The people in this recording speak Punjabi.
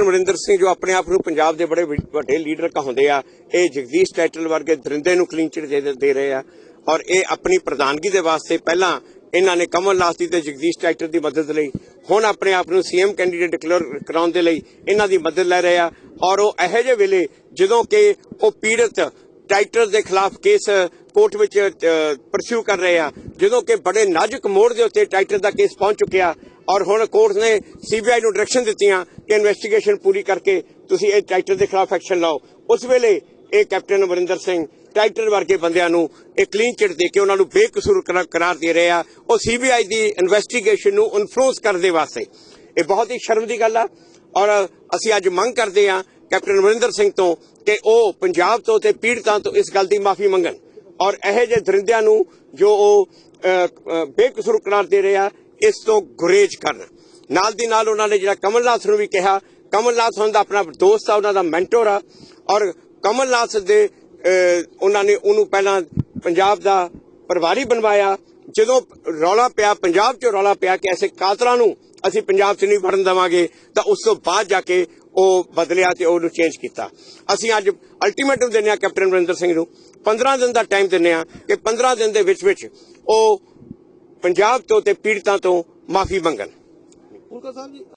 ਅਮਰਿੰਦਰ ਸਿੰਘ ਜੋ ਆਪਣੇ ਆਪ ਨੂੰ ਪੰਜਾਬ ਦੇ ਬੜੇ ਵੱ- ਵੱਡੇ ਲੀਡਰ ਕਹਾਉਂਦੇ ਆ, ਇਹ ਜਗਦੀਸ਼ ਟਾਈਟਲ ਵਰਗੇ ਦਰਿੰਦੇ ਨੂੰ ਕਲੀਨ ਚਿਟ ਦੇ ਰਹੇ ਆ। ਔਰ ਇਹ ਆਪਣੀ ਪ੍ਰਧਾਨਗੀ ਦੇ ਵਾਸਤੇ ਪਹਿਲਾਂ ਇਹਨਾਂ ਨੇ ਕਮਲ ਨਾਥ ਦੀ ਤੇ ਜਗਦੀਸ਼ ਟਾਈਟਲ ਦੀ ਮਦਦ ਲਈ, ਹੁਣ ਆਪਣੇ ਆਪ ਨੂੰ ਸੀਐਮ ਕੈਂਡੀਡੇਟ ਡਿਕਲੇਅਰ ਕਰਾਉਣ ਦੇ ਲਈ ਇਹਨਾਂ ਦੀ ਮਦਦ ਲੈ ਰਹੇ ਆ। ਔਰ ਉਹ ਇਹੋ ਜਿਹੇ ਵੇਲੇ ਜਦੋਂ ਕਿ ਉਹ ਪੀੜਤ ਟਾਈਟਲ ਦੇ ਖਿਲਾਫ ਕੇਸ ਕੋਰਟ ਵਿੱਚ ਪਰਸਿਊ ਕਰ ਰਹੇ ਆ, ਜਦੋਂ ਕਿ ਬੜੇ ਨਾਜ਼ੁਕ ਮੋੜ ਦੇ ਉੱਤੇ ਟਾਈਟਲ ਦਾ ਕੇਸ ਪਹੁੰਚ ਚੁੱਕਿਆ ਔਰ ਹੁਣ ਕੋਰਟ ਨੇ ਸੀਬੀਆਈ ਨੂੰ ਡਾਇਰੈਕਸ਼ਨ ਦਿੱਤੀਆਂ ਕਿ ਇਨਵੈਸਟੀਗੇਸ਼ਨ ਪੂਰੀ ਕਰਕੇ ਤੁਸੀਂ ਇਹ ਟਾਈਟਲ ਦੇ ਖਿਲਾਫ ਐਕਸ਼ਨ ਲਓ। ਉਸ ਵੇਲੇ ਇਹ ਕੈਪਟਨ ਅਮਰਿੰਦਰ ਸਿੰਘ ਟਾਈਟਲ ਵਰਗੇ ਬੰਦਿਆਂ ਨੂੰ ਇਹ ਕਲੀਨ ਚਿਟ ਦੇ ਕੇ ਉਹਨਾਂ ਨੂੰ ਬੇਕਸੂਰ ਕਰਾਰ ਦੇ ਰਹੇ ਆ। ਉਹ ਸੀਬੀਆਈ ਦੀ ਇਨਵੈਸਟੀਗੇਸ਼ਨ ਨੂੰ ਇਨਫਲੂਐਂਸ ਕਰਨ ਦੇ ਵਾਸਤੇ। ਇਹ ਬਹੁਤ ਹੀ ਸ਼ਰਮ ਦੀ ਗੱਲ ਆ। ਔਰ ਅਸੀਂ ਅੱਜ ਮੰਗ ਕਰਦੇ ਆ ਕੈਪਟਨ ਅਮਰਿੰਦਰ ਸਿੰਘ ਤੋਂ ਕਿ ਉਹ ਪੰਜਾਬ ਤੋਂ ਤੇ ਪੀੜਤਾਂ ਤੋਂ ਇਸ ਗੱਲ ਦੀ ਮਾਫੀ ਮੰਗਣ। ਔਰ ਇਹੋ ਜਿਹੇ ਦਰਿੰਦਿਆਂ ਨੂੰ ਜੋ ਉਹ ਬੇਕਸੂਰ ਕਰਾਰ ਦੇ ਰਹੇ ਆ ਇਸ ਤੋਂ ਗੁਰੇਜ਼ ਕਰਨ। ਨਾਲ ਦੀ ਨਾਲ ਉਹਨਾਂ ਨੇ ਜਿਹੜਾ ਕਮਲਨਾਥ ਨੂੰ ਵੀ ਕਿਹਾ ਕਮਲਨਾਥ ਉਹਨਾਂ ਦਾ ਆਪਣਾ ਦੋਸਤ ਆ, ਉਹਨਾਂ ਦਾ ਮੈਂਟਰ ਆ, ਔਰ ਕਮਲਨਾਥ ਦੇ ਉਹਨਾਂ ਨੇ ਉਹਨੂੰ ਪਹਿਲਾਂ ਪੰਜਾਬ ਦਾ ਪ੍ਰਭਾਰੀ ਬਣਵਾਇਆ। ਜਦੋਂ ਰੌਲਾ ਪਿਆ, ਪੰਜਾਬ 'ਚ ਰੌਲਾ ਪਿਆ ਕਿ ਐਸੇ ਕਾਤਲਾਂ ਨੂੰ, ਅਸੀਂ ਪੰਜਾਬ 'ਚ ਨਹੀਂ ਵੜਨ ਦੇਵਾਂਗੇ, ਤਾਂ ਉਸ ਤੋਂ ਬਾਅਦ ਜਾ ਕੇ ਉਹ ਬਦਲਿਆ ਤੇ ਉਹਨੂੰ ਚੇਂਜ ਕੀਤਾ। ਅਸੀਂ ਅੱਜ ਅਲਟੀਮੇਟਮ ਦਿੰਦੇ ਆ ਕੈਪਟਨ ਅਮਰਿੰਦਰ ਸਿੰਘ ਨੂੰ। 15 ਦਿਨ ਦਾ ਟਾਈਮ ਦਿੰਦੇ ਆ ਕਿ 15 ਦਿਨ ਦੇ ਵਿੱਚ ਵਿੱਚ ਉਹ ਪੰਜਾਬ ਤੋਂ ਤੇ ਪੀੜਤਾਂ ਤੋਂ ਮਾਫੀ ਮੰਗਣ।